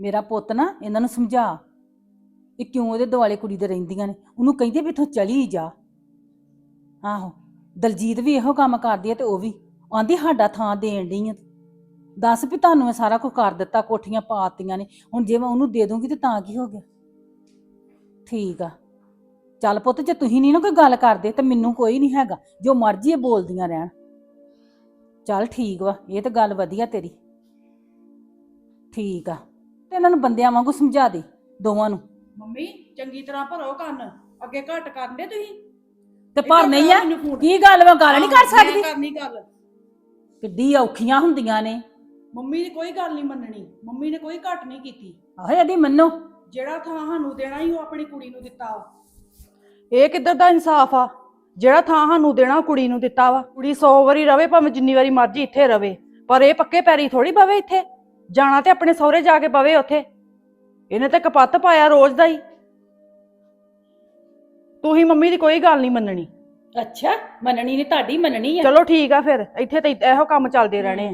ਮੇਰਾ ਪੁੱਤ ਨਾ ਇਹਨਾਂ ਨੂੰ ਸਮਝਾ। ਇਹ ਕਿਉਂ ਉਹਦੇ ਦੁਆਲੇ ਕੁੜੀ ਦੇ ਰਹਿੰਦੀਆਂ ਨੇ? ਉਹਨੂੰ ਕਹਿੰਦੇ ਵੀ ਇੱਥੋਂ ਚਲੀ ਜਾ। ਆਹੋ, ਦਲਜੀਤ ਵੀ ਇਹੋ ਕੰਮ ਕਰਦੀ ਹੈ ਤੇ ਉਹ ਵੀ। ਆਂਦੀ ਸਾਡਾ ਥਾਂ ਦੇਣ ਡਈ ਆ। ਦੱਸ ਵੀ ਤੁਹਾਨੂੰ ਮੈਂ ਸਾਰਾ ਕੁਝ ਕਰ ਦਿੱਤਾ, ਕੋਠੀਆਂ ਪਾਤੀਆਂ ਨੇ। ਹੁਣ ਜੇ ਮੈਂ ਉਹਨੂੰ ਦੇ ਦੂੰਗੀ ਤੇ ਤਾਂ ਕੀ ਹੋ ਗਿਆ? ਠੀਕ ਆ। ਚੱਲ ਪੁੱਤ, ਜੇ ਤੁਸੀਂ ਨਹੀਂ ਨਾ ਕੋਈ ਗੱਲ ਕਰਦੇ ਤੇ ਮੈਨੂੰ ਕੋਈ ਨਹੀਂ ਹੈਗਾ। ਜੋ ਮਰਜ਼ੀ ਇਹ ਬੋਲਦੀਆਂ ਰਹਿਣ। ਚੱਲ ਠੀਕ ਵਾ, ਇਹ ਤਾਂ ਗੱਲ ਵਧੀਆ ਤੇਰੀ। ਠੀਕ ਆ। ਤੇ ਇਹਨਾਂ ਨੂੰ ਬੰਦਿਆਂ ਵਾਂਗੂ ਸਮਝਾ ਦੇ ਦੋਵਾਂ ਨੂੰ। ਮੰਮੀ ਚੰਗੀ ਤਰ੍ਹਾਂ ਭਰੋ ਕੰਨ। ਅੱਗੇ ਘੱਟ ਕਰਦੇ ਤੁਸੀਂ। ਤੇ ਪਰ ਨਹੀਂ ਆ ਕੀ ਗੱਲ ਮੈਂ ਗੱਲ ਨਹੀਂ ਕਰ ਸਕਦੀ? ਕਰਨੀ ਗੱਲ। ਕਿੱਡੀ ਔਖੀਆਂ ਹੁੰਦੀਆਂ ਨੇ। ਮੰਮੀ ਨੇ ਕੋਈ ਗੱਲ ਨਹੀਂ ਮੰਨਣੀ। ਮੰਮੀ ਨੇ ਕੋਈ ਘੱਟ ਨਹੀਂ ਕੀਤੀ। ਆਹੇ ਇਹਦੀ ਮੰਨੋ। ਜਿਹੜਾ ਥਾਂ ਸਾਨੂੰ ਦੇਣਾ ਹੀ ਉਹ ਆਪਣੀ ਕੁੜੀ ਨੂੰ ਦਿੱਤਾ ਵਾ। ਇਹ ਕਿੱਧਰ ਦਾ ਇਨਸਾਫ ਆ? ਜਿਹੜਾ ਥਾਂ ਸਾਨੂੰ ਦੇਣਾ ਉਹ ਕੁੜੀ ਨੂੰ ਦਿੱਤਾ ਵਾ। ਕੁੜੀ 100 ਵਾਰੀ ਰਵੇ ਭਾਵੇਂ ਜਿੰਨੀ ਵਾਰੀ ਮਰਜ਼ੀ ਇੱਥੇ ਰਵੇ। ਪਰ ਇਹ ਪੱਕੇ ਪੈਰੀ ਥੋੜੀ ਪਵੇ ਇੱਥੇ? ਜਾਣਾ ਤੇ ਆਪਣੇ ਸਹੁਰੇ ਜਾ ਕੇ ਪਵੇ ਉੱਥੇ। ਇਹਨੇ ਤੇ ਕਪੱਤ ਪਾਇਆ ਰੋਜ਼ ਦਾ ਹੀ। ਤੂੰ ਹੀ ਮੰਮੀ ਦੀ ਕੋਈ ਗੱਲ ਨਹੀਂ ਮੰਨਣੀ। ਅੱਛਾ ਮੰਨਣੀ ਨਹੀਂ ਤੁਹਾਡੀ ਮੰਨਣੀ ਆ। ਚਲੋ ਠੀਕ ਆ ਫਿਰ ਇੱਥੇ ਤੇ ਇਹੋ ਕੰਮ ਚੱਲਦੇ ਰਹਿਣੇ ਆ।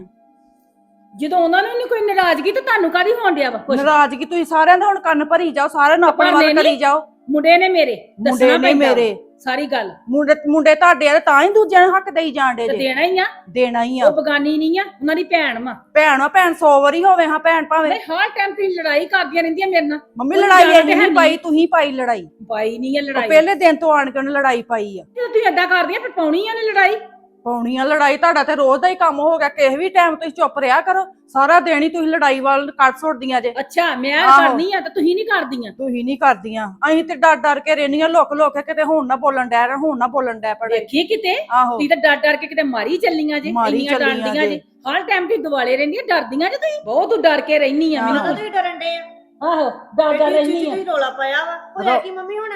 ਜਦੋਂ ਉਹਨਾਂ ਨੂੰ ਨਹੀਂ ਕੋਈ ਨਾਰਾਜ਼ਗੀ ਤੇ ਤੁਹਾਨੂੰ ਕਾਦੀ ਹੋਣ ਡਿਆ ਵਾ? ਕੁਛ? ਨਾਰਾਜ਼ਗੀ ਤੁਸੀਂ ਸਾਰਿਆਂ ਦਾ ਹੁਣ ਕੰਨ ਭਰੀ ਜਾਓ ਸਾਰਿਆਂ ਨੂੰ ਆਪਣੇ ਵੱਲ ਕਰੀ ਜਾਓ। ਮੁੰਡੇ ਨੇ ਮੇਰੇ ਮੁੰਡੇ ਦੱਸਣਾ ਨੇ ਪੈਂਦਾ ਮੇਰੇ। ਸਾਰੀ ਗੱਲ। ਮੁੰਡੇ ਮੁੰਡੇ ਤੁਹਾਡੇ ਆ ਤੇ ਤਾਂ ਹੀ ਦੂਜਿਆਂ ਨੂੰ ਹੱਕ ਦੇਈ ਜਾਣਦੇ ਤੇ ਜੇ। ਦੇਣਾ ਹੀ ਆ। ਦੇਣਾ ਹੀ ਆ। ਉਹ ਬਗਾਨੀ ਨਹੀਂ ਆ ਉਹਨਾਂ ਦੀ ਭੈਣ ਵਾ। ਭੈਣ ਆ ਭੈਣ 100 ਵਾਰੀ ਹੋਵੇ ਹਾਂ ਭੈਣ ਭਾਵੇਂ। ਨਹੀਂ ਹਰ ਟਾਈਮ ਤੁਸੀਂ ਲੜਾਈ ਕਰਦੀਆਂ ਰਹਿੰਦੀਆਂ ਮੇਰੇ ਨਾਲ। ਮੰਮੀ ਕੋਈ ਲੜਾਈ ਹੈ ਨਹੀਂ ਪਾਈ ਤੁਸੀਂ ਪਾਈ ਲੜਾਈ। ਪਾਈ ਨਹੀਂ ਆ ਉਹ ਲੜਾਈ। ਪਹਿਲੇ ਦਿਨ ਤੋਂ ਆਣ ਕੇ ਉਹਨੇ ਲੜਾਈ ਪਾਈ ਆ। ਤੁਸੀਂ ਏਦਾਂ ਕਰਦੀਆਂ ਫਿਰ ਪਾਉਣੀ ਆ ਨੇ ਲੜਾਈ। ਪਾਉਣੀ ਆ ਲੜਾਈ ਤੁਹਾਡਾ ਤੇ ਰੋਜ਼ ਦਾ ਹੀ ਕੰਮ ਹੋ ਗਿਆ ਕਿਸੇ ਵੀ ਟਾਈਮ ਤੁਸੀਂ ਚੁੱਪ ਰਿਹਾ ਕਰੋ ਸਾਰਾ ਦਿਨ ਹੀ ਤੁਸੀਂ ਲੜਾਈ ਵੱਲ ਕੱਟ ਸੁੱਟਦੀਆਂ ਜੇ। ਅੱਛਾ ਮੈਂ ਆਹੋ। ਕਰਨੀ ਆ ਤੇ ਤੁਸੀਂ ਨਹੀਂ ਕਰਦੀਆਂ? ਤੁਸੀਂ ਨਹੀਂ ਕਰਦੀਆਂ ਅਸੀਂ ਤੇ ਡਰ ਡਰ ਕੇ ਰਹਿੰਦੀਆਂ ਲੁੱਕ ਲੁੱਕ ਕੇ ਕਿਤੇ ਹੁਣ ਨਾ ਬੋਲਣ ਡੈ ਹੁਣ ਨਾ ਬੋਲਣ ਡੈ ਪੜੇ। ਦੇਖੀ ਕਿਤੇ ਆਹੋ। ਤੁਸੀਂ ਤਾਂ ਡਰ ਡਰ ਕੇ ਕਿਤੇ ਮਾਰੀ ਚੱਲੀਆਂ ਜੇ ਮਾਰੀ ਇੰਨੀਆਂ ਚੱਲੀਆਂ ਡਰਦੀਆਂ ਜੇ। ਜੇ। ਹਰ ਟਾਈਮ ਤੁਸੀਂ ਦਿਵਾਲੇ ਰਹਿੰਦੀਆਂ ਡਰਦੀਆਂ ਜੇ ਤੁਸੀਂ? ਬਹੁਤ ਡਰ ਕੇ ਰਹਿਨੀ ਆ। ਮੈਨੂੰ ਤੁਸੀਂ ਡਰਨ ਡੇ ਆ? ਆਹੋ ਡਰ ਡਰ ਐਡੀ ਰਹਿਨੀ ਚੀਜ਼ ਆ। ਤੁਸੀਂ ਰੋਲਾ ਪਾਇਆ ਵਾ। ਹੋਇਆ ਕੀ ਮੰਮੀ ਹੁਣ?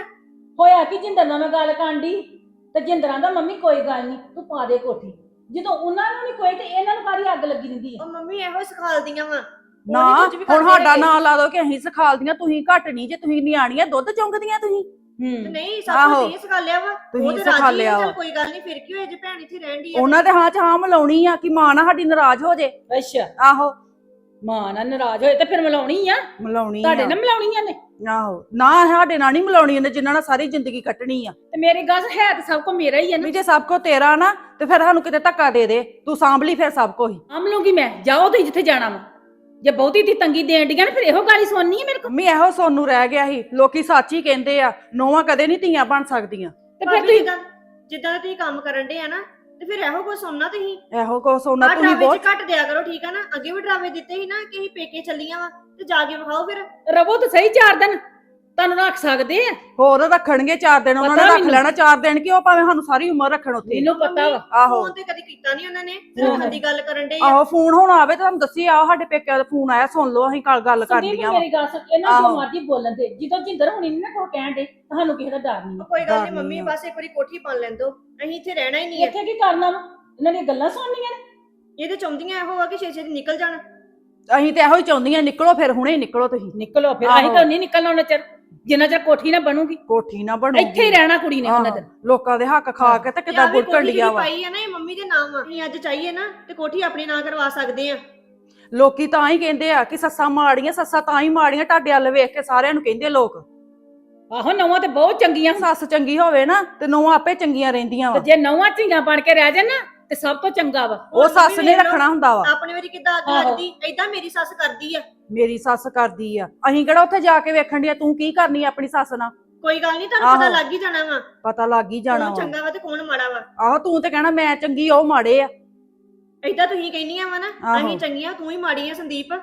ਹੋਇਆ ਕਿ ਜਿੰਦਰ ਨਾਲ ਮੈਂ ਗੱਲ ਕਾਂਡੀ ਤੇ ਜਿੰਦਰਾਂ ਦਾ ਮੰਮੀ ਕੋਈ ਗੱਲ ਨਹੀਂ ਤੂੰ ਪਾ ਦੇ ਕੋਠੀ। ਜਦੋਂ ਉਹਨਾਂ ਨੂੰ ਨਹੀਂ ਕੋਈ ਤੇ ਇਹਨਾਂ ਨੂੰ ਕਾਰੀ ਅੱਗ ਲੱਗੀ ਰਹਿੰਦੀ ਆ। ਉਹ ਮੰਮੀ ਇਹੋ ਸਿਖਾਲਦੀਆਂ ਵਾ। ਨਾ ਹੁਣ ਸਾਡਾ ਨਾਂ ਲਾ ਦੋ ਕਿ ਅਸੀਂ ਸਿਖਾਲਦੀਆਂ ਤੁਸੀਂ ਘੱਟ ਨਹੀਂ ਜੇ ਤੁਸੀਂ ਨਿਆਣੀਆਂ ਦੁੱਧ ਚੁੰਗਦੀਆਂ ਤੁਸੀਂ। ਹੂੰ। ਨਹੀਂ ਸਭ ਆਹੋ। ਕੁਝ ਇਹ ਸਿਖਾਲਿਆ ਵਾ। ਤੁਸੀਂ ਉਹ ਤੇ ਰਾਜੀ ਸਿਖਾਲਿਆ ਆ, ਚੱਲ ਵਾ। ਕੋਈ ਗੱਲ ਨਹੀਂ ਫਿਰ ਕੀ ਹੋਇਆ ਜੇ ਭੈਣ ਇੱਥੇ ਰਹਿਣ ਦੀ ਆ ਉਹਨਾਂ ਦੇ ਹਾਂ ਚ ਹਾਂ ਮਿਲਾਉਣੀ ਆ ਕਿ ਮਾਂ ਨਾ ਸਾਡੀ ਨਾਰਾਜ਼ ਹੋ ਜੇ। ਅੱਛਾ। ਆਹੋ। ਮਾਂ ਨਾਲ ਨਾਰਾਜ਼ ਹੋਏ ਤੇ ਫਿਰ ਮਿਲਾਉਣੀ ਆ? ਮਿਲਾਉਣੀ ਤੁਹਾਡੇ ਆ। ਨਾਲ ਮਿਲਾਉਣੀਆਂ ਨੇ? ਆਹੋ ਨਾ ਸਾਡੇ ਨਾਲ ਨਹੀਂ ਮਿਲਾਉਣੀ ਉਹਨੇ ਜਿਨ੍ਹਾਂ ਨਾਲ ਸਾਰੀ ਜ਼ਿੰਦਗੀ ਕੱਟਣੀ ਆ। ਤੇ ਮੇਰੀ ਗੱਲ ਹੈ ਤੇ ਸਭ ਕੋ ਮੇਰਾ ਹੀ ਆ ਨਾ। ਵੀ ਜੇ ਸਭ ਕੋ ਤੇਰਾ ਨਾ ਤੇ ਫਿਰ ਸਾਨੂੰ ਕਿਤੇ ਧੱਕਾ ਦੇ ਦੇ। ਤੂੰ ਸਾਂਭ ਲਈ ਫਿਰ ਸਭ ਕੋ ਹੀ। ਆਮ ਲੂੰਗੀ ਮੈਂ। ਜਾਓ ਤੁਸੀਂ ਜਿੱਥੇ ਜਾਣਾ ਵਾ। ਜੇ ਬਹੁਤੀ ਦੀ ਤੰਗੀ ਦੇਣ ਡੀਆਂ ਨੇ ਫਿਰ ਇਹੋ ਗੱਲ ਹੀ ਸੁਣਨੀ ਹੈ ਮੇਰੇ ਕੋਲ। ਮੰਮੀ ਇਹੋ ਸੋਨੂੰ ਰਹਿ ਗਿਆ ਸੀ। ਲੋਕੀ ਸੱਚ ਹੀ ਕਹਿੰਦੇ ਆ ਨੋਵਾਂ ਕਦੇ ਨਹੀਂ ਧੀਆਂ ਬਣ ਸਕਦੀਆਂ। ਤੇ ਫਿਰ ਤੁਸੀਂ ਜਿੱਦਾਂ ਤੁਸੀਂ ਕੰਮ ਕਰਨ ਦੇ ਆ ਨਾ ਤੇ ਫਿਰ ਇਹੋ ਕੁਝ ਸੁਣਨਾ ਤੁਸੀਂ? ਇਹੋ ਕੋ ਸੋਨਾ ਆਹ ਤੁਸੀਂ ਡਰਾਵੇ ਬਹੁਤ ਚ ਘੱਟ ਦਿਆ ਕਰੋ ਠੀਕ ਆ ਨਾ? ਅੱਗੇ ਵੀ ਡਰਾਵੇ ਦਿੱਤੇ ਸੀ ਨਾ ਕਿ ਅਸੀਂ ਪੇਕੇ ਚੱਲੀਆਂ ਵਾ ਤੇ ਜਾ ਕੇ ਵਿਖਾਓ ਫਿਰ। ਰਵੋ ਤਾਂ ਸਹੀ ਚਾਰ ਦਿਨ। ਤੁਹਾਨੂੰ ਰੱਖ ਸਕਦੇ ਆ? ਹੋਰ ਰੱਖਣਗੇ ਚਾਰ ਦਿਨ ਉਹਨਾਂ ਨੇ ਪਤਾ ਰੱਖ ਮੈਨੂੰ। ਲੈਣਾ ਚਾਰ ਦਿਨ ਕਿ ਉਹ ਭਾਵੇਂ ਸਾਨੂੰ ਸਾਰੀ ਉਮਰ ਰੱਖਣ ਉੱਥੇ। ਮੈਨੂੰ ਪਤਾ ਵਾ। ਆਹੋ। ਫੋਨ ਤੇ ਕਦੀ ਕੀਤਾ ਨਹੀਂ ਉਹਨਾਂ ਨੇ। ਸਿਰਫ ਦੀ ਗੱਲ ਕਰਨ ਦੇ ਆਹੋ ਫੋਨ ਹੁਣ ਆਵੇ ਤਾਂ ਤੁਹਾਨੂੰ ਦੱਸੀ ਆਓ ਸਾਡੇ ਪੇਕਿਆਂ ਦਾ ਫੋਨ ਆਇਆ ਸੁਣ ਲਓ ਅਸੀਂ ਕੱਲ ਗੱਲ ਸੰਦੀਪ ਕਰਦੀਆਂ ਵਾ ਮੇਰੀ ਗੱਲ ਸੁਣ ਇਹਨਾਂ ਆਹੋ। ਜੋ ਮਰਜ਼ੀ ਬੋਲਣ ਦੇ। ਜਦੋਂ ਜਿੰਦਰ ਹੁਣੀ ਨੀ ਨਾ ਕੋ ਕਹਿਣ ਦੇ ਤੁਹਾਨੂੰ ਕਿਸੇ ਦਾ ਡਰ ਨਹੀਂ ਕੋਈ ਗੱਲ ਨਹੀਂ ਮੰਮੀ। ਬਸ ਇੱਕ ਵਾਰੀ ਕੋਠੀ ਪਾ ਲੈਣ ਦਿਓ ਅਸੀਂ ਇੱਥੇ ਰਹਿਣਾ ਹੀ ਨਹੀਂ ਹੈ ਇੱਥੇ ਕੀ ਕਰਨਾ ਵਾ? ਇਹਨਾਂ ਦੀਆਂ ਗੱਲਾਂ ਸੁਣਨੀਆਂ ਨੇ? ਇਹ ਤੇ ਚਾਹੁੰਦੀਆਂ ਇਹੋ ਆ ਕਿ ਛੇ ਛੇ ਦੀ ਨਿਕਲ ਜਾਣ। ਅਸੀਂ ਤੇ ਇਹੋ ਹੀ ਚਾਹੁੰਦੀਆਂ ਨਿਕਲੋ ਫਿਰ ਹੁਣੇ ਨਿਕਲੋ ਤੁਸੀਂ। ਨਿਕਲੋ ਫਿਰ ਆਹੋ। ਅਸੀਂ ਤਾਂ ਨਹੀਂ ਨਿਕਲਣਾ ਉਹਨਾਂ ਚਿਰ। ਜਿੰਨਾ ਚਿਰ ਕੋਠੀ ਨਾ ਬਣੂਗੀ ਕੋਠੀ ਨਾ ਬਣੂਗੀ। ਇੱਥੇ ਹੀ ਰਹਿਣਾ ਕੁੜੀ ਨੇ ਉਹਨਾਂ ਦਿਨ। ਲੋਕਾਂ ਦੇ ਹੱਕ ਖਾ ਕੇ ਤੇ ਕਿਦਾਂ ਡੀਆ ਜਿਹੜੀ ਵਾ। ਪਾਈ ਆ ਨਾ ਇਹ ਮੰਮੀ ਦੇ ਨਾਮ ਆ। ਅੱਜ ਚਾਹੀਏ ਨਾ ਤੇ ਕੋਠੀ ਆਪਣੇ ਨਾਂ ਕਰਵਾ ਸਕਦੇ ਆ। ਲੋਕੀ ਤਾਂ ਹੀ ਕਹਿੰਦੇ ਆ ਕਿ ਸੱਸਾਂ ਮਾੜੀਆਂ ਸੱਸਾਂ ਤਾਂ ਹੀ ਮਾੜੀਆਂ ਤੁਹਾਡੇ ਵੱਲ ਵੇਖ ਕੇ ਸਾਰਿਆਂ ਨੂੰ ਕਹਿੰਦੇ ਲੋਕ। ਆਹੋ ਨਵਾਂ ਤੇ ਬਹੁਤ ਚੰਗੀਆਂ। ਸੱਸ ਚੰਗੀ ਹੋਵੇ ਨਾ ਤੇ ਨੌਂ ਆਪੇ ਚੰਗੀਆਂ ਰਹਿੰਦੀਆਂ ਤੇ ਵਾ ਜੇ ਨਵਾਂ ਝੀਆਂ ਬਣ ਕੇ ਰਹਿ ਜਾਣ ਨਾ ਤੇ ਸਭ ਤੋਂ ਚੰਗਾ ਵਾ। ਉਹ ਸੱਸ ਨੇ ਰੱਖਣਾ ਹੁੰਦਾ ਵਾ। ਆਪਣੇ ਵਾਰੀ ਕਿੱਦਾਂ ਅੱਗ। ਲੱਗਦੀ ਏਦਾਂ ਮੇਰੀ ਸੱਸ ਕਰਦੀ ਆ। ਮੇਰੀ ਸੱਸ ਕਰਦੀ ਆ। ਅਸੀਂ ਕਿਹੜਾ ਉੱਥੇ ਜਾ ਕੇ ਵੇਖਣ ਦੀ ਤੂੰ ਕੀ ਕਰਨੀ ਆ ਆਪਣੀ ਸੱਸ ਨਾਲ? ਕੋਈ ਗੱਲ ਨਹੀਂ ਤੁਹਾਨੂੰ ਪਤਾ ਆਹੋ। ਲੱਗ ਹੀ ਜਾਣਾ ਵਾ। ਪਤਾ ਲੱਗ ਹੀ ਜਾਣਾ ਕੌਣ ਵਾ। ਚੰਗਾ ਵਾ ਤੇ ਕੌਣ ਮਾੜਾ ਵਾ? ਆਹੋ ਤੂੰ ਤੇ ਕਹਿਣਾ ਮੈਂ ਚੰਗੀ ਉਹ ਮਾੜੇ ਆ। ਏਦਾਂ ਤੁਸੀਂ ਕਹਿੰਦੀਆਂ ਵਾ ਨਾ ਆਹੋ। ਅਸੀਂ ਚੰਗੀਆਂ ਤੂੰ ਹੀ ਮਾੜੀ ਆ ਸੰਦੀਪ।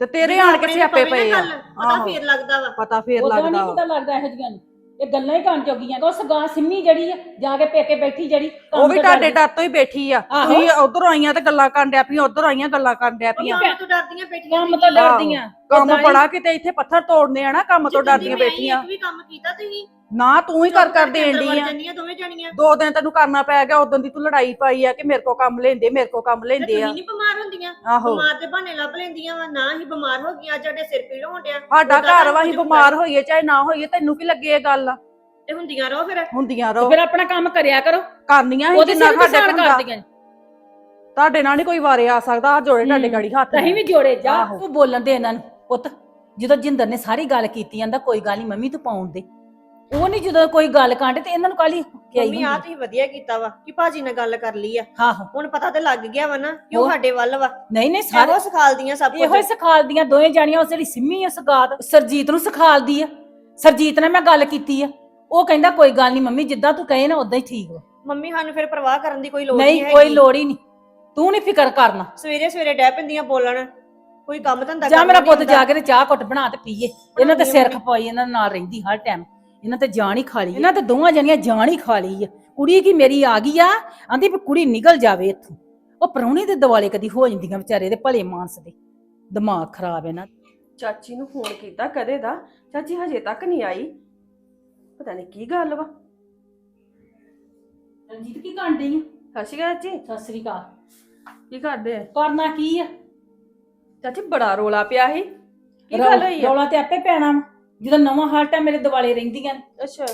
ਤੇ ਤੇਰੇ ਆਣ ਕੇ ਸਿਆਪੇ ਪਏ ਆ। ਪਤਾ ਆਹੋ। ਫੇਰ ਲੱਗਦਾ ਵਾ। ਪਤਾ ਫੇਰ ਉਦੋਂ ਨਹੀਂ ਪਤਾ ਲੱਗਦਾ ਇਹੋ ਜਿਹੀਆਂ ਨੂੰ। ਇਹ ਗੱਲਾਂ ਹੀ ਕਰਨ ਜੋਗੀਆਂ ਉਹ ਸਗਾ ਸਿੰਮੀ ਜਿਹੜੀ ਆ ਜਾ ਕੇ ਪੇਕੇ ਬੈਠੀ ਜਿਹੜੀ ਕੰਮ ਉਹ ਵੀ ਤੋਂ ਤੁਹਾਡੇ ਡਰਦੀ। ਡਰ ਤੋਂ ਹੀ ਬੈਠੀ ਆ ਆਹੋ। ਤੁਸੀਂ ਉਧਰੋਂ ਆਈਆਂ ਤੇ ਗੱਲਾਂ ਕਰਨ ਡਿਆ ਪਈਆਂ ਉਧਰੋਂ ਆਈਆਂ ਗੱਲਾਂ ਕਰਨ ਡਿਆ ਉਹ ਪਈਆਂ ਤੋਂ ਡਰਦੀਆਂ ਬੈਠੀਆਂ ਕੰਮ ਤੋਂ। ਡਰਦੀਆਂ ਕੰਮ ਉਦਾਂ ਹੀ- ਬੜਾ ਕਿਤੇ ਇੱਥੇ ਪੱਥਰ ਤੋੜਨੇ ਆ ਨਾ ਕੰਮ ਤੋਂ ਦੀ ਡਰਦੀਆਂ ਬੈਠੀਆਂ। ਇੱਕ ਵੀ ਕੰਮ ਕੀਤਾ ਤੁਸੀਂ? ਨਾ ਤੂੰ ਹੀ ਕਰ ਕਰ ਦੇਣ ਡਈ ਆ। ਦੋਵੇਂ ਜਣੀਆਂ। ਦੋ ਦਿਨ ਤੈਨੂੰ ਕਰਨਾ ਪੈ ਗਿਆ ਉਦੋਂ ਦੀ ਤੂੰ ਲੜਾਈ ਪਾਈ ਆ ਕਿ ਮੇਰੇ ਕੋ ਕੰਮ ਲੈਂਦੇ ਮੇਰੇ ਕੋ ਕੰਮ ਲੈਂਦੇ ਆ। ਨਹੀਂ ਬਿਮਾਰ ਹੁੰਦੀਆਂ। ਆਹੋ। ਬਿਮਾਰ ਦੇ ਬਹਾਨੇ ਲੱਭ ਲੈਂਦੀਆਂ ਵਾ ਨਾ ਹੀ ਬਿਮਾਰ ਹੋ ਗਈਆਂ ਅੱਜ ਸਾਡੇ ਸਿਰ ਪੀੜ ਹੋਣ ਡਿਆ। ਸਾਡਾ ਘਰ ਤਾਂ ਵਾ ਅਸੀਂ ਕੁਝ ਬਿਮਾਰ ਹੋਈਏ ਚਾਹੇ ਨਾ ਹੋਈਏ ਤੈਨੂੰ ਕੀ ਲੱਗੇ ਇਹ ਗੱਲ ਤੇ ਹੁੰਦੀਆਂ ਰਹੋ ਫਿਰ। ਹੁੰਦੀਆਂ ਰਹੋ। ਫਿਰ ਆਪਣਾ ਕੰਮ ਕਰਿਆ ਕਰੋ। ਕਰਨੀਆਂ ਹੀ ਉਹਦੇ ਜਿੰਨਾ ਸਿਰ ਸਾਡੇ ਪਸਾਰ ਕੋਲ ਹੁੰਦਾ। ਕਰਦੀਆਂ ਤੁਹਾਡੇ ਨਾਲ ਨਹੀਂ ਕੋਈ ਵਾਰੇ ਆ ਸਕਦਾ ਆ ਜੋੜੇ ਤੁਹਾਡੇ। ਗਾੜੀ ਹੱਥ ਤਹੀਂ ਵੀ ਜੋੜੇ ਜਾ ਆਹੋ। ਤੂੰ ਬੋਲਣ ਦੇ ਇਹਨਾਂ ਨੂੰ। ਪੁੱਤ ਜਦੋਂ ਜਿੰਦਰ ਨੇ ਸਾਰੀ ਗੱਲ ਕੀਤੀ ਜਾਂਦਾ ਕੋਈ ਗੱਲ ਨਹੀਂ ਮੰਮੀ ਤੂੰ ਪਾਉਣ ਦੇ। ਉਹ ਨਹੀਂ ਜਦੋਂ ਕੋਈ ਗੱਲ ਕਾਂਡੇ ਤੇ ਇਹਨਾਂ ਨੂੰ ਕਾਲੀ ਮੰਮੀ ਆ ਤੁਸੀਂ ਵਧੀਆ ਕੀਤਾ ਵਾ ਕਿ ਭਾਜੀ ਨਾਲ ਗੱਲ ਕਰ ਲਈ ਆ। ਆਹੋ। ਹੁਣ ਪਤਾ ਤੇ ਲੱਗ ਗਿਆ ਵਾ ਨਾ ਕਿ ਉਹ? ਸਾਡੇ ਵੱਲ ਵਾ। ਨਹੀਂ ਨਹੀਂ ਸਾਰੇ ਇਹੋ ਸਿਖਾਲਦੀਆਂ ਸਭ ਇਹੋ ਹੀ ਕੁਝ ਸਿਖਾਲਦੀਆਂ ਦੋਵੇਂ ਜਾਣੀਆਂ ਉਸ ਜਿਹੜੀ ਸਿੰਮੀ ਆ ਸਗਾਤ ਸਰਜੀਤ ਨੂੰ ਸਿਖਾਲਦੀ ਆ। ਸਰਜੀਤ ਨਾਲ ਮੈਂ ਗੱਲ ਕੀਤੀ ਆ। ਉਹ ਕਹਿੰਦਾ ਕੋਈ ਗੱਲ ਨਹੀਂ ਮੰਮੀ ਜਿੱਦਾਂ ਤੂੰ ਕਹੇ ਨਾ ਉਦਾਂ ਹੀ ਠੀਕ ਵਾ। ਮੰਮੀ ਸਾਨੂੰ ਫਿਰ ਪਰਵਾਹ ਕਰਨ ਦੀ ਕੋਈ ਲੋੜ ਨਹੀਂ ਨਹੀਂ ਕੋਈ ਲੋੜ ਹੀ ਨਹੀਂ ਤੂੰ ਨਹੀਂ ਫਿਕਰ ਕਰਨਾ। ਸਵੇਰੇ ਸਵੇਰੇ ਡੈ ਪੈਂਦੀਆਂ ਬੋਲਣ। ਕੋਈ ਕੰਮ ਧੰਦਾ ਜਾ ਕਰਨਾ ਮੇਰਾ ਪੁੱਤ। ਜਾ ਕੇ ਤੇ ਚਾਹ ਘੁੱਟ ਬਣਾ ਤੇ ਪੀਏ। ਇਹਨਾਂ ਤੇ ਸਿਰ। ਖਪਾਈ ਇਹਨਾਂ ਨਾਲ ਰਹਿੰਦੀ ਹਰ ਟਾਈਮ ਇਹਨਾਂ ਤੇ ਜਾਨ ਹੀ ਖਾ ਲਈ ਇਹਨਾਂ ਤੇ ਦੋਵਾਂ ਜਣੀਆਂ ਜਾਨ ਹੀ ਖਾ ਲਈ ਆ। ਕੁੜੀ ਕੀ ਮੇਰੀ ਆ ਗਈ ਆ? ਆਂਦੀ ਵੀ ਕੁੜੀ ਨਿਕਲ ਜਾਵੇ ਇੱਥੋਂ। ਉਹ ਪਰੌਣੇ ਦੇ ਦਿਵਾਲੇ ਕਦੀ ਹੋ ਜਾਂਦੀਆਂ ਵਿਚਾਰੇ ਦੇ ਭਲੇ ਮਾਨਸ ਦੇ। ਦਿਮਾਗ ਖਰਾਬ ਹੈ ਨਾ ਚਾਚੀ ਨੂੰ ਫੋਨ ਕੀਤਾ ਕਦੇ ਦਾ। ਚਾਚੀ ਹਜੇ ਤੱਕ ਨਹੀਂ ਆਈ। ਪਤਾ ਨਹੀਂ ਕੀ ਗੱਲ ਵਾ। ਰਣਜੀਤ ਕੀ ਕਾਂਡੀ ਆ? ਸਤਿ ਸ਼੍ਰੀ ਅਕਾਲ ਚਾਚੀ। ਸਤਿ ਸ੍ਰੀ ਅਕਾਲ। ਕੀ ਕਰਦੇ ਆ? ਕਰਨਾ ਕੀ ਆ? ਚਾਚੀ ਬੜਾ ਰੋਲਾ ਪਿਆ ਸੀ। ਕੀ ਗੱਲ ਹੋਈ ਆ? ਰੌਲਾ ਤੇ ਆਪੇ ਪੈਣਾ ਵਾ। ਜਦੋਂ ਨਵਾਂ ਹਾਲ ਟਾਈਮ ਮੇਰੇ ਦਿਵਾਲੇ ਰਹਿੰਦੀਆਂ ਨੇ। ਅੱਛਾ।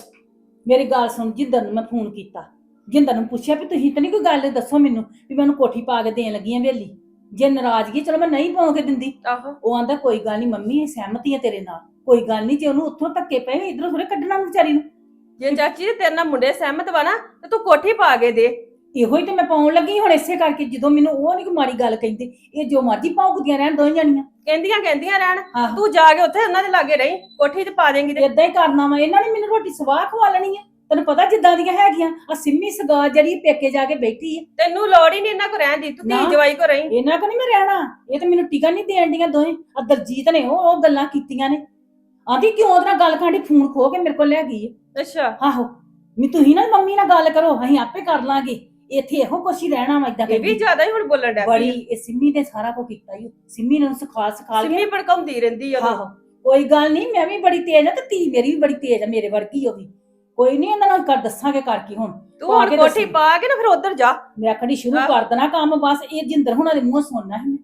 ਮੇਰੀ ਗੱਲ ਸੁਣ ਜਿੰਦਰ ਨੂੰ ਮੈਂ ਫੋਨ ਕੀਤਾ। ਜਿੰਦਰ ਨੂੰ ਪੁੱਛਿਆ ਵੀ ਤੁਸੀਂ ਤਾਂ ਨਹੀਂ ਕੋਈ ਗੱਲ ਦੱਸੋ ਮੈਨੂੰ ਵੀ ਮੈਨੂੰ ਕੋਠੀ ਪਾ ਕੇ ਦੇਣ ਲੱਗੀ ਆ ਵੇਲੀ ਜੇ ਨਾਰਾਜ਼ਗੀ ਚਲੋ ਮੈਂ ਨਹੀਂ ਪਾਉ ਕੇ ਦਿੰਦੀ। ਆਹੋ। ਉਹ ਆਂਦਾ ਕੋਈ ਗੱਲ ਨਹੀਂ ਮੰਮੀ ਇਹ ਸਹਿਮਤੀ ਆ ਤੇਰੇ ਨਾਲ। ਕੋਈ ਗੱਲ ਨਹੀਂ ਜੇ ਉਹਨੂੰ ਉੱਥੋਂ ਧੱਕੇ ਪਏ ਇਧਰੋਂ ਥੋੜੇ ਕੱਢਣਾ ਉਹਨੂੰ ਵਿਚਾਰੀ ਨੂੰ। ਜੇ ਚਾਚੀ ਤੇਰੇ ਨਾਲ ਮੁੰਡੇ ਸਹਿਮਤ ਵਾ ਨਾ ਤੇ ਤੂੰ ਕੋਠੀ ਪਾ ਕੇ ਦੇ। ਇਹੋ ਹੀ ਤੇ ਮੈਂ ਪਾਉਣ ਲੱਗੀ ਹੁਣ ਇਸੇ ਕਰਕੇ ਜਦੋਂ ਮੈਨੂੰ ਉਹ ਨਹੀਂ ਕੋਈ ਮਾੜੀ ਗੱਲ ਕਹਿੰਦੇ ਇਹ ਜੋ ਮਰਜ਼ੀ ਭੌਂਕਦੀਆਂ ਰਹਿਣ ਦੋਵੇਂ ਜਣੀਆਂ। ਕਹਿੰਦੀਆਂ ਕਹਿੰਦੀਆਂ ਰਹਿਣ। ਆਹੋ ਤੂੰ ਜਾ ਕੇ ਉੱਥੇ ਉਹਨਾਂ ਦੇ ਲਾਗੇ ਰਹੀਂ ਕੋਠੀ ਤੇ ਪਾ ਦੇਂਗੀ ਤੇ। ਇਦਾਂ ਹੀ ਕਰਨਾ ਵਾ ਇਹਨਾਂ ਨੇ ਮੈਨੂੰ ਰੋਟੀ ਸਵਾਹ ਖਵਾ ਲੈਣੀ ਆ। ਤੈਨੂੰ ਪਤਾ ਜਿੱਦਾਂ ਦੀਆਂ ਹੈਗੀਆਂ ਆ ਸਿੰਮੀ ਸਗਾ ਜਿਹੜੀ ਪੇਕੇ ਜਾ ਕੇ ਬੈਠੀ ਆ। ਤੈਨੂੰ ਲੋੜ ਹੀ ਨਹੀਂ ਇਹਨਾਂ ਕੋ ਰਹਿਣ ਦੀ ਤੂੰ ਨਾ। ਧੀ ਜਵਾਈ ਕੋ ਰਹੀਂ। ਇਹਨਾਂ ਕੋ ਨਹੀਂ ਮੈਂ ਰਹਿਣਾ ਇਹ ਤਾਂ ਮੈਨੂੰ ਟਿਕਾ ਨਹੀਂ ਦੇਣ ਦੀਆਂ ਦੋਵੇਂ। ਆ ਦਰਜੀਤ ਨੇ ਉਹ ਉਹ ਗੱਲਾਂ ਕੀਤੀਆਂ ਨੇ। ਆਂਦੀ ਕਿਉਂ ਉਹਦੇ ਨਾਲ ਗੱਲ ਕਾਂਡੀ ਫੋਨ ਖੋ ਕੇ ਮੇਰੇ ਕੋਲ ਲੈ ਗਈ ਆ। ਅੱਛਾ। ਆਹੋ ਵੀ ਤੁਸੀਂ ਨਾ ਮੰਮੀ ਨਾਲ ਗੱਲ ਕਰੋ ਅਸੀਂ ਆਪੇ ਕਰ ਲਾਂਗੇ। ਇੱਥੇ ਇਹੋ ਕੁਛ ਹੀ ਰਹਿਣਾ ਵਾ ਇਦਾਂ ਇਹ ਵੀ ਜ਼ਿਆਦਾ ਹੀ ਹੁਣ ਬੋਲਣ ਡਿਆ ਬੜੀ ਇਹ ਸਿੰਮੀ ਨੇ ਸਾਰਾ ਕੁਝ ਕੀਤਾ ਹੀ ਸਿੰਮੀ ਨੇ ਉਹਨੂੰ ਸਿਖਾ ਸਿਖਾ ਸਿੰਮੀ ਕੇ ਭੜਕਾਉਂਦੀ ਰਹਿੰਦੀ ਆ ਆਹੋ ਕੋਈ ਗੱਲ ਨਹੀਂ ਮੈਂ ਵੀ ਬੜੀ ਤੇਜ਼ ਆ ਤੇ ਧੀ ਮੇਰੀ ਵੀ ਬੜੀ ਤੇਜ਼ ਆ ਮੇਰੇ ਵਰਗੀ ਉਹ ਵੀ। ਕੋਈ ਨਹੀਂ ਉਹਨਾਂ ਨਾਲ ਕਰ ਦੱਸਾਂਗੇ ਕਰਕੇ ਹੁਣ। ਤੂੰ ਹੁਣ ਕੋਠੀ। ਪਾ ਕੇ ਨਾ ਫਿਰ ਉਧਰ ਜਾ। ਮੈਂ ਆਖਣੀ ਸ਼ੁਰੂ। ਕਰ ਦੇਣਾ ਕੰਮ ਬਸ ਇਹ ਜਿੰਦਰ ਹੁਣਾਂ ਦੇ ਮੂੰਹ ਸੁਣਨਾ ਹੈ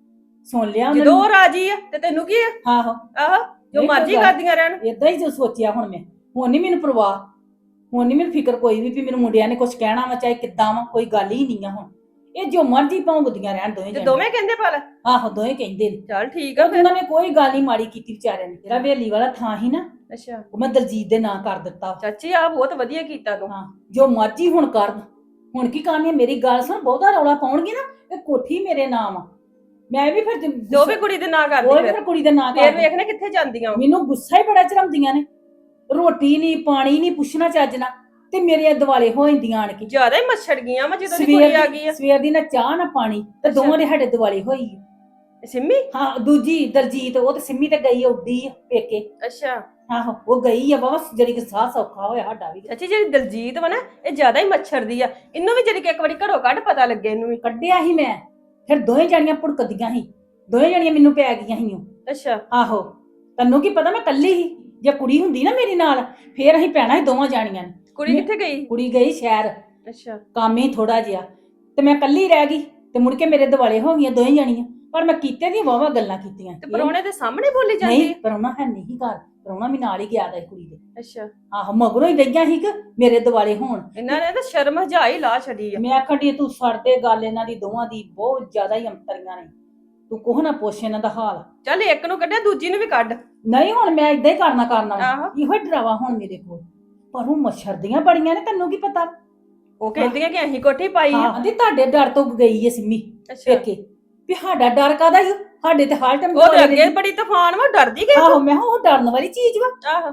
ਸੁਣ ਲਿਆ ਉਹਨਾਂ ਜਦੋਂ ਰਾਜੀ ਆ ਤੇ ਤੈਨੂੰ ਕੀ ਆ? ਆਹੋ ਆਹੋ ਜੋ ਮਰਜ਼ੀ। ਕਰਦੀਆਂ ਰਹਿਣ। ਇਦਾਂ ਹੀ ਜੋ ਸੋਚਿਆ ਹੁਣ ਮੈਂ। ਹੁਣ ਨਹੀਂ ਮੈਨੂੰ ਪਰਵਾਹ। ਹੁਣ ਨਹੀਂ ਮੈਨੂੰ ਫਿਕਰ ਕੋਈ ਵੀ ਵੀ ਮੈਨੂੰ ਮੁੰਡਿਆਂ ਨੇ ਕੁਝ ਕਹਿਣਾ ਵਾ ਚਾਹੇ ਕਿੱਦਾਂ ਵਾ ਕੋਈ ਗੱਲ ਹੀ ਨਹੀਂ ਆ ਹੁਣ। ਇਹ ਜੋ ਮਰਜ਼ੀ ਭੌਂਕਦੀਆਂ ਰਹਿਣ ਦੋਵੇਂ ਤੇ ਦੋਵੇਂ ਕਹਿੰਦੇ ਪਲ ਆਹੋ ਦੋਵੇਂ ਕਹਿੰਦੇ ਨੇ। ਚੱਲ ਠੀਕ ਆ ਫਿਰ। ਉਹਨਾਂ ਨੇ ਕੋਈ ਗੱਲ ਨਹੀਂ ਮਾੜੀ ਕੀਤੀ ਵਿਚਾਰਿਆਂ ਨੇ। ਜਿਹੜਾ ਵੇਲੀ ਵਾਲਾ ਥਾਂ ਸੀ ਨਾ। ਅੱਛਾ। ਉਹ ਮੈਂ ਦਲਜੀਤ ਦੇ ਨਾਂ ਕਰ ਦਿੱਤਾ। ਚਾਚੀ ਆ ਬਹੁਤ ਵਧੀਆ ਕੀਤਾ ਤੂੰ। ਹਾਂ ਜੋ ਮਰਜ਼ੀ ਹੁਣ ਕਰਨ ਹੁਣ ਕੀ ਕਰਨੀ ਆ ਮੇਰੀ ਗੱਲ ਸੁਣ ਬਹੁਤਾ ਰੌਲਾ ਪਾਉਣਗੇ ਨਾ ਇਹ ਕੋਠੀ ਮੇਰੇ ਨਾਮ ਆ ਮੈਂ ਵੀ ਫਿਰ ਜੋ ਵੀ ਕੁੜੀ ਦੇ ਨਾਂ ਕਰਦੀ ਫਿਰ। ਫਿਰ ਕੁੜੀ ਦੇ ਨਾਂ ਫੇਰ ਕਰ ਵੇਖਣਾ ਕਿੱਥੇ ਜਾਂਦੀਆਂ। ਮੈਨੂੰ ਗੁੱਸਾ ਹੀ ਬੜਾ ਚੜਾਉਂਦੀਆਂ ਨੇ। ਰੋਟੀ ਨਹੀਂ ਪਾਣੀ ਨਹੀਂ ਪੁੱਛਣਾ ਚੱਜਣਾ ਤੇ ਮੇਰੇ ਦਿਵਾਲੇ ਹੋ ਜਾਂਦੀਆਂ ਆਣ ਕੇ। ਜ਼ਿਆਦਾ ਹੀ ਮੱਛੜ ਗਈਆਂ ਵਾ ਜਦੋਂ ਦੀ ਕੁੜੀ ਆ ਗਈ ਆ। ਸਵੇਰ ਦੀ ਨਾ ਚਾਹ ਨਾ ਪਾਣੀ ਤੇ ਅੱਛਾ। ਦੋਵਾਂ ਦੇ ਸਾਡੇ ਦਿਵਾਲੇ ਹੋਈ ਆ। ਸਿੰਮੀ? ਹਾਂ ਦੂਜੀ ਦਲਜੀਤ ਉਹ ਤੇ ਸਿੰਮੀ ਤੇ ਗਈ ਆ ਉੱਡੀ ਆ ਪੇਕੇ। ਅੱਛਾ। ਆਹੋ ਉਹ ਗਈ ਆ ਬਾਬਾ ਜਿਹੜੀ ਕਿ ਸਾਹ ਸੌਖਾ ਹੋਇਆ ਸਾਡਾ ਵੀ। ਚਾਚੀ ਜਿਹੜੀ ਦਲਜੀਤ ਵਾ ਨਾ ਇਹ ਜ਼ਿਆਦਾ ਹੀ ਮੱਛਰ ਦੀ ਆ। ਇਹਨੂੰ ਵੀ ਜਿਹੜੀ ਕਿ ਇੱਕ ਵਾਰੀ ਘਰੋਂ ਕੱਢ ਪਤਾ ਲੱਗੇ ਇਹਨੂੰ ਵੀ। ਕੱਢਿਆ ਹੀ ਮੈਂ ਫਿਰ ਦੋਵੇਂ ਜਣੀਆਂ ਭੁੜਕਦੀਆਂ ਸੀ। ਦੋਵੇਂ ਜਣੀਆਂ ਮੈਨੂੰ ਪੈ ਗਈਆਂ ਸੀ ਅੱਛਾ। ਆਹੋ ਤੈਨੂੰ ਕੀ ਪਤਾ ਮੈਂ ਕੱਲੀ ਸੀ। ਜੇ ਕੁੜੀ ਹੁੰਦੀ ਨਾ ਮੇਰੀ ਨਾਲ ਫੇਰ ਅਸੀਂ ਪੈਣਾ ਸੀ ਦੋਵਾਂ ਜਾਣੀਆਂ ਨੇ। ਕੁੜੀ ਕਿੱਥੇ ਗਈ? ਕੁੜੀ ਗਈ ਸ਼ਹਿਰ। ਅੱਛਾ। ਕੰਮ ਹੀ ਥੋੜਾ ਜਿਹਾ। ਤੇ ਮੈਂ ਕੱਲੀ ਰਹਿ ਗਈ ਤੇ ਮੁੜ ਕੇ ਮੇਰੇ ਦਿਵਾਲੇ ਹੋ ਗਈਆਂ ਦੋਵੇਂ ਜਣੀਆਂ। ਪਰ ਮੈਂ ਕੀਤੇ ਦੀ ਵਾਵਾ ਗੱਲਾਂ ਕੀਤੀਆਂ। ਤੇ ਪਰੌਣੇ ਦੇ ਸਾਹਮਣੇ ਬੋਲੀ ਜਾਂਦੀ? ਨਹੀਂ ਪਰਉਣਾ ਹੈ ਨਹੀਂ ਘਰ। ਪਰਉਣਾ ਵੀ ਨਾਲ ਹੀ ਗਿਆ ਦਾ ਕੁੜੀ ਦੇ। ਅੱਛਾ। ਆਹੋ ਮਗਰੋਂ ਹੀ ਗਈਆਂ ਸੀ ਕਿ ਮੇਰੇ ਦਿਵਾਲੇ ਹੋਣ। ਇਹਨਾਂ ਨੇ ਤਾਂ ਸ਼ਰਮ ਹਜਾਈ ਲਾ ਛੱਡੀ ਆ। ਮੈਂ ਆਖੜੀ ਤੂੰ ਸੜਦੇ ਗੱਲ ਇਹਨਾਂ ਦੀ ਦੋਵਾਂ ਦੀ ਬਹੁਤ ਜ਼ਿਆਦਾ ਹੀ ਅੰਤਰੀਆਂ ਨੇ। ਤੂੰ ਕੋਹ ਨਾ ਪੁੱਛ ਇਹਨਾਂ ਦਾ ਹਾਲ। ਚੱਲ ਇੱਕ ਨੂੰ ਕੱਢਿਆ ਦੂਜੀ ਨੂੰ ਵੀ ਕੱਢ। ਨਹੀਂ ਹੁਣ ਮੈਂ ਇਦਾਂ ਹੀ ਕਰਨਾ ਕਰਨਾ ਵਾ। ਆਹੋ। ਇਹੋ ਹੀ ਡਰਾਵਾ ਹੁਣ ਮੇਰੇ ਕੋਲ। ਪਰ ਉਹ ਮੱਛਰ ਦੀਆਂ ਬੜੀਆਂ ਨੇ ਤੈਨੂੰ ਕੀ ਪਤਾ? ਉਹ ਕਹਿੰਦੀਆਂ ਕਿ ਅਸੀਂ ਕੋਠੀ ਪਾਈ ਆ। ਹਾਂ ਦੀ ਤੁਹਾਡੇ ਡਰ ਤੋਂ ਗਈ ਏ ਸਿੰਮੀ ਅੱਛਾ। ਪੇਕੇ। ਵੀ ਸਾਡਾ ਡਰ ਕਾਦਾ ਹੀ ਸਾਡੇ ਤੇ ਹਾਲ ਟਾਈਮ ਉਹ ਤੇ ਅੱਗੇ ਬੜੀ ਤੂਫਾਨ ਵਾ ਡਰਦੀ ਕਿ ਆਹੋ ਮੈਂ ਕਿਹਾ ਉਹ ਡਰਨ ਵਾਲੀ ਚੀਜ਼ ਵਾ। ਆਹੋ।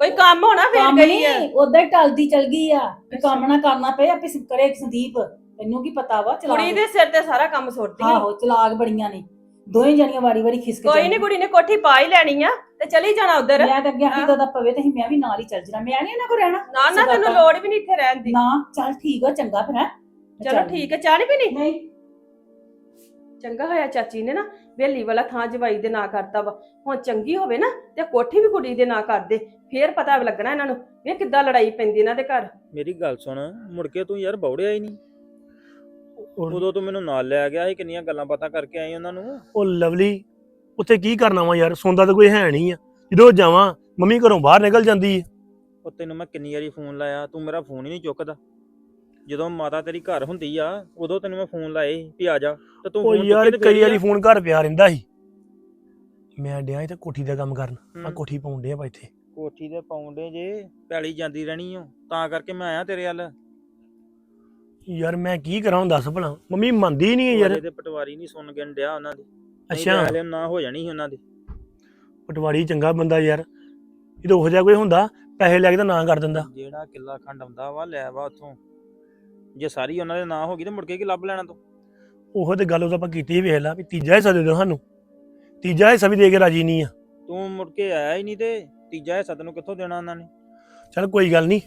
ਕੋਈ ਕੰਮ ਹੋਣਾ ਫਿਰ ਕੰਮ ਗਈ ਆ। ਨਹੀਂ ਉਦਾਂ ਹੀ ਟਲਦੀ ਚਲ ਗਈ ਆ। ਵੀ। ਕੰਮ ਨਾ ਕਰਨਾ ਪਏ ਆਪੇ ਸ- ਕਰੇ ਸੰਦੀਪ। ਤੈਨੂੰ ਕੀ ਪਤਾ ਵਾ ਚਲਾਕ ਕੁੜੀ ਦੇ ਸਿਰ ਤੇ ਸਾਰਾ ਕੰਮ ਸੁੱਟਦੀ ਆ ਆਹੋ ਚਲਾਕ ਬੜੀਆਂ ਨੇ। ਦੋਵੇਂ ਜਣੀਆਂ ਵਾਰੀ ਵਾਰੀ ਖਿਸਕ ਕੋਈ ਨਹੀਂ ਕੁੜੀ ਨੇ ਕੋਠੀ ਪਾ ਹੀ ਲੈਣੀ ਆ ਤੇ ਚਲੀ ਜਾਣਾ ਉਧਰ। ਮੈਂ ਤਾਂ ਅੱਗੇ। ਆਖੀ ਦਾ ਪਵੇ ਤੇ ਅਸੀਂ ਮੈਂ ਵੀ ਨਾਲ ਹੀ ਚੱਲ ਜਣਾ। ਮੈਂ ਨਹੀਂ ਇਹਨਾਂ ਕੋ ਰਹਿਣਾ। ਨਾ ਨਾ ਤੈਨੂੰ ਤਾਂ- ਲੋੜ ਵੀ ਨਹੀਂ ਇੱਥੇ ਰਹਿਣ ਦੀ। ਨਾ ਚੱਲ ਠੀਕ ਆ ਚੰਗਾ ਫਿਰ ਹੈਂ। ਚਲੋ ਠੀਕ ਹੈ ਚਾਹ ਨਹੀਂ ਪੀਣੀ? ਨਹੀਂ। ਚੰਗਾ ਹੋਇਆ ਚਾਚੀ ਨੇ ਨਾ ਵੇਲੀ ਵਾਲਾ ਥਾਂ ਜਵਾਈ ਦੇ ਨਾਂ ਕਰਤਾ ਵਾ। ਹੁਣ ਚੰਗੀ ਹੋਵੇ ਨਾ ਤੇ ਕੋਠੀ ਵੀ ਕੁੜੀ ਦੇ ਨਾਂ ਕਰ ਦੇ। ਫੇਰ ਪਤਾ ਲੱਗਣਾ ਇਹਨਾਂ ਨੂੰ। ਇਹ ਕਿੱਦਾਂ ਲੜਾਈ ਪੈਂਦੀ ਇਹਨਾਂ ਦੇ ਘਰ। ਮੇਰੀ ਗੱਲ ਸੁਣ ਮੁੜ ਕੇ ਤੂੰ ਯਾਰ ਬੌੜਿਆ ਹੀ ਨਹੀਂ। ਉਹ ਉਦੋਂ ਤੂੰ ਮੈਨੂੰ ਨਾਲ ਲੈ ਗਿਆ ਸੀ ਕਿੰਨੀਆਂ ਗੱਲਾਂ ਬਾਤਾਂ ਕਰਕੇ ਆਈ ਉਹਨਾਂ ਨੂੰ? ਉਹ ਲਵਲੀ ਉੱਥੇ ਕੀ ਕਰਨਾ ਵਾ ਯਾਰ? ਸੌਂਦਾ ਤਾਂ ਕੋਈ ਹੈ ਨਹੀਂ ਆ। ਜਦੋਂ ਜਾਵਾਂ ਮੰਮੀ ਘਰੋਂ ਬਾਹਰ ਨਿਕਲ ਜਾਂਦੀ ਹੈ ਉਹ ਤੈਨੂੰ ਮੈਂ ਕਿੰਨੀ ਵਾਰੀ ਫੋਨ ਲਾਇਆ ਤੂੰ ਮੇਰਾ ਫੋਨ ਹੀ ਨਹੀਂ ਚੁੱਕਦਾ। ਜਦੋਂ ਮਾਤਾ ਤੇਰੀ ਘਰ ਹੁੰਦੀ ਆ ਉਦੋਂ ਤੈਨੂੰ ਮੈਂ ਫੋਨ ਲਾਏ ਸੀ ਵੀ ਆ ਜਾ। ਤੇ ਤੂੰ ਉਹ phone ਯਾਰ ਤੇ ਕਈ ਵਾਰੀ ਫੋਨ ਘਰ ਪਿਆ ਰਹਿੰਦਾ ਸੀ। ਮੈਂ ਡਿਆ ਇੱਥੇ ਕੋਠੀ ਦਾ ਕੰਮ ਕਰਨ। ਆ ਹੂੰ। ਕੋਠੀ ਪਾਉਣ ਡਿਆ ਵਾ ਇੱਥੇ। ਕੋਠੀ ਦੇ ਪਾਉਂਦੇ ਜੇ ਪੈਲੀ ਜਾਂਦੀ ਰਹਿਣੀ ਓ। ਤਾਂ ਕਰਕੇ ਮੈਂ ਆਇਆ ਤੇਰੇ ਵੱਲ। ਯਾਰ ਮੈਂ ਕੀ ਕਰਾਂ ਦੱਸ ਭਲਾ। ਮੰਮੀ ਮੰਨਦੀ ਹੀ ਨਹੀਂ ਹੈ ਯਾਰ। ਉਹਦੇ ਤੇ ਪਟਵਾਰੀ ਨਹੀਂ ਸੁਣ ਗਿਣ ਡਿਆ ਉਹਨਾਂ ਦੀ। ਅੱਛਾ। ਹਲੇ ਨਾ ਹੋ ਜਾਣੀ ਸੀ ਉਹਨਾਂ ਦੀ। ਪਟਵਾਰੀ ਚੰਗਾ ਬੰਦਾ ਯਾਰ। ਜਦੋਂ ਉਹੋ ਜਿਹਾ ਕੋਈ ਹੁੰਦਾ ਪੈਸੇ ਲੈ ਕੇ ਤਾਂ ਨਾ ਕਰ ਦਿੰਦਾ। ਜਿਹੜਾ ਕਿੱਲਾ ਖੰਡ ਆਉਂਦਾ ਵਾ ਲੈ ਵਾ ਉਥੋਂ। ਜੇ ਸਾਰੀ ਉਹਨਾਂ ਦੇ ਨਾਂ ਹੋ ਗਈ ਤੇ ਮੁੜ ਕੇ ਕੀ ਲੱਭ ਲੈਣਾ ਤੂੰ? ਉਹੋ ਤੇ ਗੱਲ ਉਹ ਤਾਂ ਆਪਾਂ ਕੀਤੀ ਵੇਖ ਲਾ ਵੀ ਤੀਜਾ ਹਿੱਸਾ ਦੇ ਦਿਓ ਸਾਨੂੰ। ਤੀਜਾ ਹਿੱਸਾ ਵੀ ਦੇ ਕੇ ਰਾਜੀ ਨਹੀਂ ਆ। ਤੂੰ ਮੁੜ ਕੇ ਆਇਆ ਹੀ ਨਹੀਂ ਤੇ ਤੀਜਾ ਹਿੱਸਾ ਤੈਨੂੰ ਕਿੱਥੋਂ ਦੇਣਾ ਉਹਨਾਂ ਨੇ? ਚੱਲ ਕੋਈ ਗੱਲ ਨਹੀਂ।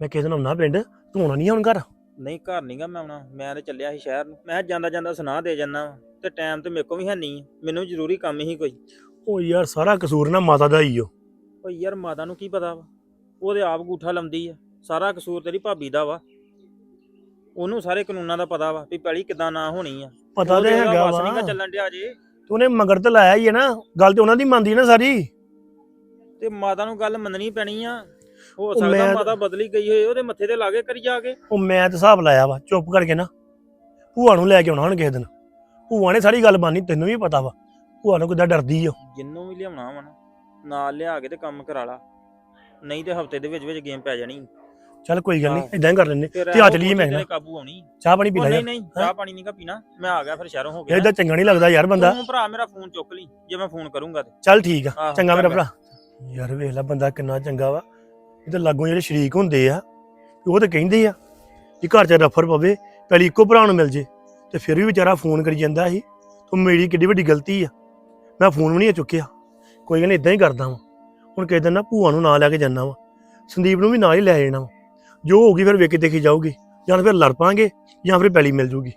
ਮੈਂ ਕਿਸੇ ਦਿਨ ਆਉਣਾ ਪਿੰਡ ਤੂੰ ਆਉਣਾ ਨਹੀਂ ਹੁਣ ਘਰ। ਨਹੀਂ ਘਰ ਨਹੀਂਗਾ ਮੈਂ ਆਉਣਾ। ਮੈਂ ਤੇ ਚੱਲਿਆ ਸੀ ਸ਼ਹਿਰ ਨੂੰ। ਮੈਂ ਜਾਂਦਾ ਜਾਂਦਾ ਸੁਣਾ ਦੇ ਜੰਨਾ ਤੇ ਟਾਈਮ ਤੇ ਮੇਰੇ ਕੋਲ ਵੀ ਹੈ ਨਹੀਂ। ਮੈਨੂੰ ਜ਼ਰੂਰੀ ਕੰਮ ਹੀ ਕੋਈ। ਉਹ ਯਾਰ ਸਾਰਾ ਕਸੂਰ ਨਾ ਮਾਤਾ ਦਾ ਹੀ ਓ। ਓ ਯਾਰ ਮਾਤਾ ਨੂੰ ਕੀ ਪਤਾ ਵਾ? ਉਹਦੇ ਆਪ ਗੂਠਾ ਲਾਉਂਦੀ ਆ। ਸਾਰਾ ਕਸੂਰ ਤੇਰੀ ਭਾਬੀ ਦਾ ਵਾ। ਉਹਨੂੰ ਸਾਰੇ ਕਾਨੂੰਨਾਂ ਦਾ ਪਤਾ ਵਾ ਵੀ ਪੈਲੀ ਕਿਦਾਂ ਨਾ ਹੋਣੀ ਆ। ਪਤਾ ਉਹਦੇ ਤੇ ਇਹਦਾ ਹੈਗਾ ਵੱਸ ਵਾ। ਨੀਗਾ ਚੱਲਣ ਡਿਆ ਜੇ। ਤੇ ਮਗਰ ਤੇ ਲਾਇਆ ਹੀ ਹੈ ਨਾ। ਗੱਲ ਤੇ ਉਹਨਾਂ ਦੀ ਮੰਨਦੀ ਨਾ ਸਾਰੀ। ਤੇ ਮਾਤਾ ਨੂੰ ਗੱਲ ਮੰਨਣੀ ਪੈਣੀ ਆ। ਹੋ ਉਹ ਸਕਦਾ ਮੈਂ- ਮਾਤਾ ਬਦਲੀ ਗਈ ਹੋਏ ਉਹਦੇ ਮੱਥੇ ਤੇ ਲਾਗੇ ਕਰੀ ਜਾ ਕੇ। ਉਹ ਮੈਂ ਤੇ ਹਿਸਾਬ ਲਾਇਆ ਵਾ ਚੁੱਪ ਕਰਕੇ ਨਾ। ਭੂਆ ਨੂੰ ਲੈ ਕੇ ਆਉਣਾ ਹੁਣ ਕਿਸੇ ਦਿਨ। ਭੂਆ ਨੇ ਸਾਰੀ ਗੱਲ ਬਾਨੀ ਤੈਨੂੰ ਵੀ ਪਤਾ ਵਾ। ਭੂਆ ਨੂੰ ਕਿੱਦਾਂ ਡਰਦੀ ਓ। ਜਿੰਨੂੰ ਵੀ ਲਿਆਉਣਾ ਵਾ ਨਾ ਨਾਲ ਲਿਆ ਕੇ ਤੇ ਕੰਮ ਕਰਾ ਲਾ। ਨਹੀਂ ਤੇ ਹਫ਼ਤੇ ਦੇ ਵਿੱਚ ਵਿੱਚ ਗੇਮ ਪੈ ਜਾਣੀ। ਚੱਲ ਕੋਈ ਗੱਲ ਨਹੀਂ ਹਾਂ। ਇਦਾਂ ਹੀ ਕਰ ਲੈਨੇ ਫਿਰ ਤੇ ਆ ਚਲੀਏ ਮੈਂ ਤੇਰੇ ਨਾ। ਕਾਬੂ ਆਉਣੀ। ਚਾਹ ਪਾਣੀ ਪੀ ਉਹ ਲੈ ਨਹੀਂ ਨਹੀਂ ਚਾਹ ਪਾਣੀ ਨਹੀਂਗਾ ਪੀਣਾ। ਮੈਂ ਆ ਗਿਆ ਫਿਰ ਸ਼ਹਿਰੋਂ ਹੋ ਗਿਆ ਇਦਾਂ ਚੰਗਾ ਨਹੀਂ ਲੱਗਦਾ ਯਾਰ ਬੰਦਾ। ਤੂੰ ਭਰਾ ਮੇਰਾ ਫੋਨ ਚੁੱਕ ਲਈ ਜੇ ਮੈਂ ਫੋਨ ਕਰੂੰਗਾ ਤੇ। ਚੱਲ ਠੀਕ ਆ ਆਹੋ, ਚੰਗਾ ਮੇਰਾ। ਭਰਾ। ਯਾਰ ਵੇਖ ਲੈ ਬੰਦਾ ਕਿੰਨਾ ਚੰਗਾ ਵਾ। ਇਹ ਲਾਗੋਂ ਜਿਹੜੇ ਸ਼ਰੀਕ ਹੁੰਦੇ ਆ, ਉਹ ਤਾਂ ਕਹਿੰਦੇ ਆ ਕਿ ਘਰ 'ਚ ਰਫਰ ਪਵੇ, ਪਹਿਲੀ ਇੱਕੋ ਭਰਾ ਨੂੰ ਮਿਲ ਜੇ, ਤੇ ਫਿਰ ਵੀ ਵਿਚਾਰਾ ਫੋਨ ਕਰੀ ਜਾਂਦਾ ਸੀ, ਤੂੰ ਮੇਰੀ ਕਿੱਡੀ ਵੱਡੀ ਗਲਤੀ ਆ। ਮੈਂ ਫੋਨ ਵੀ ਨਹੀਂ ਚੁੱਕਿਆ, ਕੋਈ ਗੱਲ ਨਹੀਂ ਇਦਾਂ ਹੀ ਕਰਦਾ ਵਾਂ। ਹੁਣ ਕਿਸੇ ਦਿਨ ਨਾ ਭੂਆ ਨੂੰ ਨਾਲ ਲੈ ਕੇ ਜਾਣਾ ਵਾ, ਸੰਦੀਪ ਨੂੰ ਵੀ ਨਾਲ ਹੀ ਲੈ ਜਾਣਾ ਵਾ। ਜੋ ਹੋਊਗੀ ਫਿਰ ਵੇਖ ਕੇ ਦੇਖੀ ਜਾਊਗੀ, ਜਾਂ ਫਿਰ ਲੜ ਪਾਂਗੇ, ਜਾਂ ਫਿਰ ਪੈਲੀ ਮਿਲ ਜੂਗੀ।